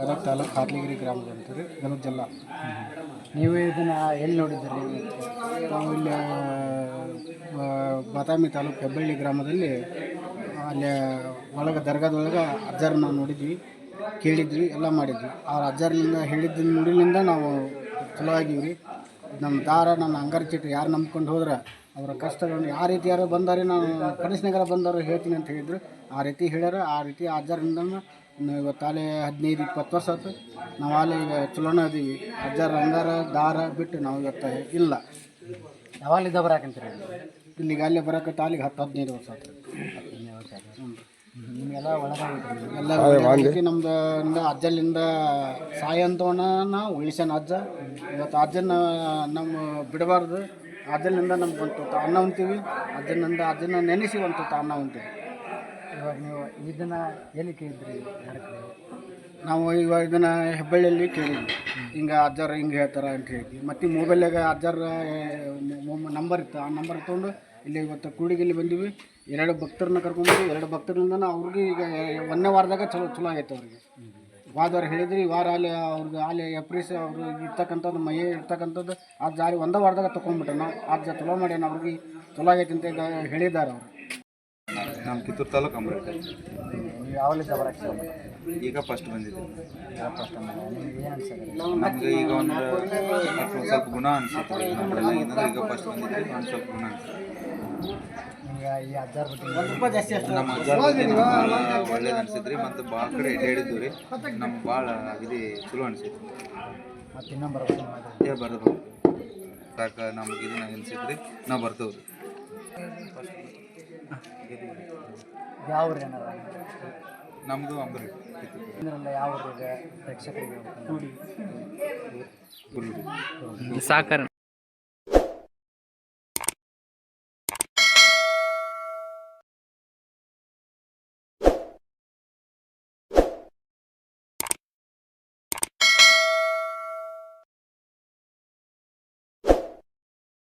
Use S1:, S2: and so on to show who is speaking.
S1: ಗದಗ ತಾಲೂಕು ಹಾರ್ಲಿಗಿರಿ ಗ್ರಾಮದ ಅಂತಾರೆ, ಗದಗ ಜಿಲ್ಲಾ.
S2: ನೀವು ಇದನ್ನು ಎಲ್ಲಿ ನೋಡಿದ್ದೀರಿ?
S1: ನಾವು ಇಲ್ಲಿ ಬಾದಾಮಿ ತಾಲೂಕು ಹೆಬ್ಬಳ್ಳಿ ಗ್ರಾಮದಲ್ಲಿ, ಅಲ್ಲಿ ಒಳಗೆ, ದರ್ಗಾದೊಳಗೆ ಅಜ್ಜಾರನ್ನ ನೋಡಿದ್ವಿ, ಕೇಳಿದ್ವಿ, ಎಲ್ಲ ಮಾಡಿದ್ವಿ. ಆ ಅಜ್ಜಾರಿಂದ ಹೇಳಿದ್ದ ನುಡಿಲಿಂದ ನಾವು ಚಲೋ ಆಗಿವ್ರಿ ನಮ್ಮ ದಾರ, ನನ್ನ ಅಂಗಾರ ಚೀಟಿ ಯಾರು ನಂಬ್ಕೊಂಡು ಹೋದ್ರೆ ಅವರ ಕಷ್ಟಗಳನ್ನು ಯಾವ ರೀತಿ ಯಾರು ಬಂದಾರೆ ನಾನು ಕನಸಿನಾಗಾರ ಬಂದವರು ಹೇಳ್ತೀನಿ ಅಂತ ಹೇಳಿದ್ರು. ಆ ರೀತಿ ಹೇಳ್ಯಾರ ಆ ರೀತಿ ಅಜ್ಜಾರಿಂದ ಇವತ್ತು ಅಲ್ಲೇ ಹದಿನೈದು ಇಪ್ಪತ್ತು ವರ್ಷ ಆಯ್ತು ನಾವು ಅಲ್ಲಿ ಈಗ ಚಲೋನ ಅದೀವಿ ಅಜ್ಜಾರ ಅಂಗಾರ ದಾರ ಬಿಟ್ಟು ನಾವು ಇವತ್ತು ಇಲ್ಲ.
S2: ಯಾವಾಗಲಿದ್ದ ಬರಾಕಂತೀರಿ
S1: ಇಲ್ಲಿಗೆ ಅಲ್ಲೇ ಬರೋಕೆ ಅಲ್ಲಿಗೆ ಹತ್ತು ಹದಿನೈದು ವರ್ಷ ಆಯ್ತು
S2: ನಿಮಗೆಲ್ಲ ಒಳಗಾಗಿದ್ರಿ
S1: ಎಲ್ಲ ಒಳಗಾಗಿ ನಮ್ದು ಇಂದ ಅಜ್ಜಲಿಂದ ಸಾಯಂತವನ ನಾವು ಉಳಿಸ್ಯಾನ ಅಜ್ಜ. ಇವತ್ತು ಅಜ್ಜನ ನಮ್ಮ ಬಿಡಬಾರ್ದು. ಅಜ್ಜಲಿಂದ ನಮ್ಗೆ ಒಂದು ತುತ್ತ ಅನ್ನ ಉಣ್ತೀವಿ. ಅದರಿಂದ ಅದನ್ನು ನೆನೆಸಿ ಒಂದು ತುತ್ತ ಅನ್ನ ಉಣ್ತೀವಿ.
S2: ಇವಾಗ ನೀವು ಇದನ್ನು ಎಲ್ಲಿ ಕೇಳಿದ್ರಿ
S1: ನಾವು ಇವಾಗ ಇದನ್ನು ಹೆಬ್ಬಳ್ಳಿಯಲ್ಲಿ ಕೇಳಿದ್ವಿ. ಹಿಂಗೆ ಅಜ್ಜಾರ ಹಿಂಗೆ ಹೇಳ್ತಾರೆ ಅಂತ ಹೇಳಿದ್ವಿ. ಮತ್ತು ಮೊಬೈಲಾಗ ಅಜ್ಜಾರ ನಂಬರ್ ಇತ್ತು. ಆ ನಂಬರ್ ತೊಗೊಂಡು ಇಲ್ಲಿ ಇವತ್ತು ಕೂಡಿಗೆಲ್ಲಿ ಬಂದೀವಿ. ಎರಡು ಭಕ್ತರನ್ನ ಕರ್ಕೊಂಡ್ಬಿಟ್ಟು ಎರಡು ಭಕ್ತರಿಂದ ಅವ್ರಿಗೆ ಈಗ ಒಂದನೇ ವಾರದಾಗ ಚಲೋ ಚಲೋ ಆಗೈತೆ ಅವ್ರಿಗೆ. ವಾದವಾರ ಹೇಳಿದ್ರಿ ಈ ವಾರ ಅಲ್ಲಿ ಅವ್ರಿಗೆ ಅಲ್ಲಿ ಎಪ್ರಿಸ್ ಅವರು ಇರ್ತಕ್ಕಂಥದ್ದು ಮೈ ಇರ್ತಕ್ಕಂಥದ್ದು ಆ ಜಾರಿ ಒಂದೇ ವಾರದಾಗ ತೊಗೊಂಡ್ಬಿಟ್ರೆ ನಾವು. ಆ ಜ ಚಲೋ ಮಾಡ್ಯಾನ ಅವ್ರಿಗೆ ಚಲೋ ಆಗೈತೆ ಅಂತ ಈಗ ಹೇಳಿದ್ದಾರೆ ಅವರು.
S3: ನಮ್ಮ ಕಿತ್ತೂರು ತಾಲೂಕು ಅಮೃತ.
S2: ನೀವು ಯಾವಾಗಲಿದ್ದ ಬರಕ್ಕೆ
S3: ಈಗ ಫಸ್ಟ್ ಬಂದಿದೆ.
S2: ಫಸ್ಟ್ ನಿಮ್ಗೆ ಏನು ಅನ್ಸಿದ್ರಿ
S3: ನಮ್ಗೆ ಈಗ ಒಂದು ಸ್ವಲ್ಪ ಗುಣ ಅನ್ಸುತ್ತೆ. ಈಗ ಫಸ್ಟ್ ಬಂದಿದ್ದೆ ಒಂದು ಸ್ವಲ್ಪ ಗುಣ ಅನ್ಸುತ್ತೆ.
S2: ಈ ಅಜ್ಜಾರ
S1: ರೂಪಾಯಿ ಜಾಸ್ತಿ ಅಷ್ಟು.
S3: ನಮ್ಮ ಅಜ್ಜಾರ್ ಬಗ್ಗೆ ನಮ್ಗೆ ಒಳ್ಳೇದು ಅನ್ಸಿದ್ರಿ ಮತ್ತು ಭಾಳ ಕಡೆ ರೀ. ನಮ್ಗೆ ಭಾಳ ಇದು ಚಲೋ ಅನ್ಸಿತ್ತು.
S2: ಮತ್ತು ಇನ್ನೊಂದು
S3: ಏ ಸಾಕ ನಮ್ಗೆ ಇದನ್ನ ಅನ್ಸಿದ್ರಿ ನಾವು ಬರ್ತೇವೆ ರೀ.
S2: ಯಾವ ಏನಾರ?
S3: ನಮ್ಮದು ಅಂಬರಿ
S2: ಯಾವ ಪ್ರೇಕ್ಷಕರಿಗೆ
S4: ಸಾಕಾರ.